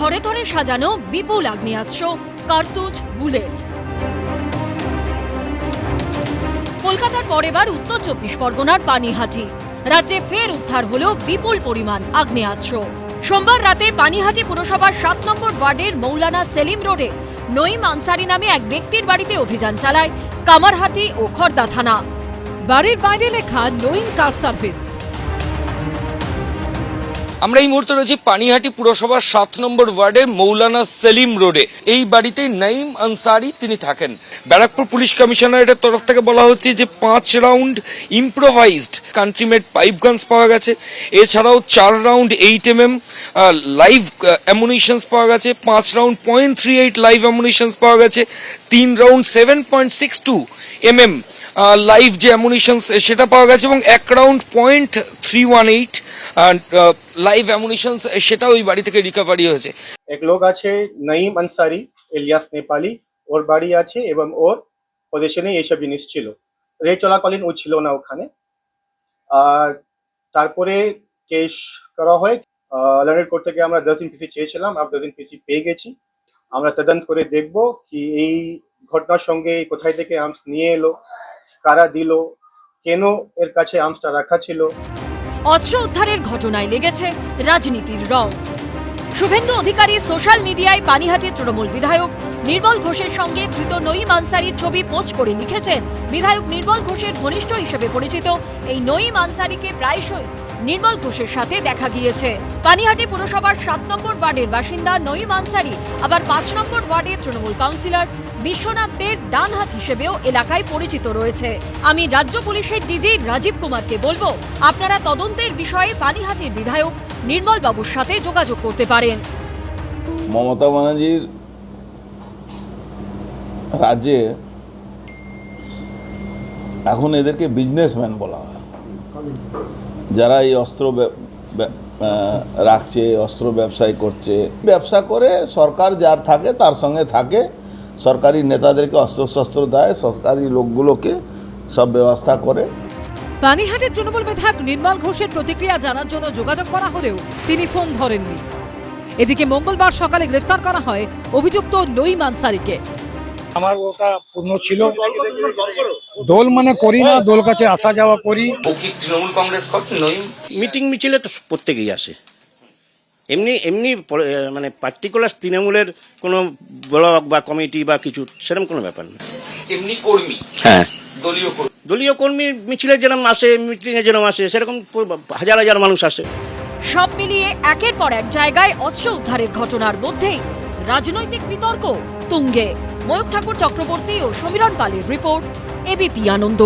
থরে থরে সাজানো বিপুল আগ্নেয়াস্ত্র, কার্তুজ, বুলেট। কলকাতার পর এবার উত্তর চব্বিশ পরগনার পানিহাটি। রাজ্যে ফের উদ্ধার হল বিপুল পরিমাণ আগ্নেয়াস্ত্র। সোমবার রাতে পানিহাটি পুরসভার সাত নম্বর ওয়ার্ডের মৌলানা সেলিম রোডে নঈম আনসারি নামে এক ব্যক্তির বাড়িতে অভিযান চালায় কামারহাটি ও খর্দা থানা। বাড়ির বাইরে লেখা নোইন কার সার্ভিস। আমরা এই মুহূর্তে রয়েছি পানিহাটি পুরসভার সাত নম্বর ওয়ার্ডের মৌলানা সেলিম রোডে। এই বাড়িতে নাইম আনসারি তিনি থাকেন। ব্যারাকপুর পুলিশ কমিশনারেটের তরফ থেকে বলা হচ্ছে যে পাঁচ round improvised country made pipe guns পাওয়া গেছে। এছাড়াও চার round eight M M live ammunitions পাওয়া গেছে। পাঁচ round point three eight live ammunitions পাওয়া গেছে। তিন round seven point six two M M live যে অ্যামুনিশনস সেটা পাওয়া গেছে এবং এক round point three one eight live ammunitions সেটাও ওই বাড়ি থেকে রিকভারি হয়েছে। এক লোক আছে নঈম আনসারি ইলিয়াস নেপালি। ওর বাড়ি আছে এবং ওর পজিশনে এইসব জিনিস ছিল। রেড চলাকালীন ও ছিল না ওখানে। আর তারপরে কেস করা হয় লার্নেট কোর্ট থেকে আমরা দশ দিন পিসি চেয়েছিলাম, আমরা দশ দিন পিসি পেয়ে গেছি। আমরা তদন্ত করে দেখব কি এই ঘটনার সঙ্গে কোথায় থেকে আর্মস নিয়ে এলো। কারা দিল? কেন এর কাছে আর্মসটা রাখা ছিল? অস্ত্র উদ্ধারের ঘটনায় লেগেছে রাজনীতির রং। শুভেন্দু অধিকারী সোশ্যাল মিডিয়ায় পানিহাটির তৃণমূল বিধায়ক নির্মল ঘোষের সঙ্গে ধৃত নঈম আনসারির ছবি পোস্ট করে লিখেছেন বিধায়ক নির্মল ঘোষের ঘনিষ্ঠ হিসেবে পরিচিত এই নঈম আনসারিকে প্রায়শই নির্মল ঘোষের সাথে দেখা গিয়েছে। পানিহাটি পুরসভার সাত নম্বর ওয়ার্ডের বাসিন্দা নঈম আনসারি, আবার পাঁচ নম্বর ওয়ার্ডের তৃণমূল কাউন্সিলর বিশ্বনাথ দের ডান হাত হিসেবেও এলাকায় পরিচিত রয়েছে। আমি রাজ্য পুলিশের ডিজি রাজীব কুমারকে বলব, আপনারা তদন্তের বিষয়ে পানিহাটির বিধায়ক নির্মল বাবুর সাথে যোগাযোগ করতে পারেন। মমতা ব্যানার্জির রাজ্যে এখন এদেরকে বিজনেসম্যান বলা হয়। যারা এই অস্ত্র রাখছে, অস্ত্র ব্যবসায় করছে, ব্যবসা করে সরকার যার থাকে তার সঙ্গে থাকে। সরকারি নেতাদেরকে অস্ত্র শস্ত্র দেয়, সরকারি লোকগুলোকে সব ব্যবস্থা করে। পানিহাটের তৃণমূল বিধায়ক নির্মল ঘোষের প্রতিক্রিয়া জানার জন্য যোগাযোগ করা হলেও তিনি ফোন ধরেননি। এদিকে মঙ্গলবার সকালে গ্রেফতার করা হয় অভিযুক্ত নঈম আনসারিকে আমার ওটা পূর্ণ ছিল। দোল মানে করি না দোল কাছে আসা যাওয়া করি। তৃণমূল কংগ্রেস মিটিং মিছিলে তো প্রত্যেকেই আসে। এমনি এমনি মানে পার্টিকুলার তৃণমূলের কোনো ব্লক বা কমিটি বা কিছু সেরকম কোনো ব্যাপার না। এমনি কর্মী? হ্যাঁ। দলীয় কর্মী? দলীয় কর্মী মিছিলে যেরকম আসে মিটিংয়ে যেরকম আসে সেরকম হাজার হাজার মানুষ আসে। সব মিলিয়ে একের পর এক জায়গায় অস্ত্র উদ্ধারের ঘটনার মধ্যেই রাজনৈতিক বিতর্ক তুঙ্গে। ময়ূক ঠাকুর চক্রবর্তী ও সমীরণ পালের রিপোর্ট এবিপি আনন্দ।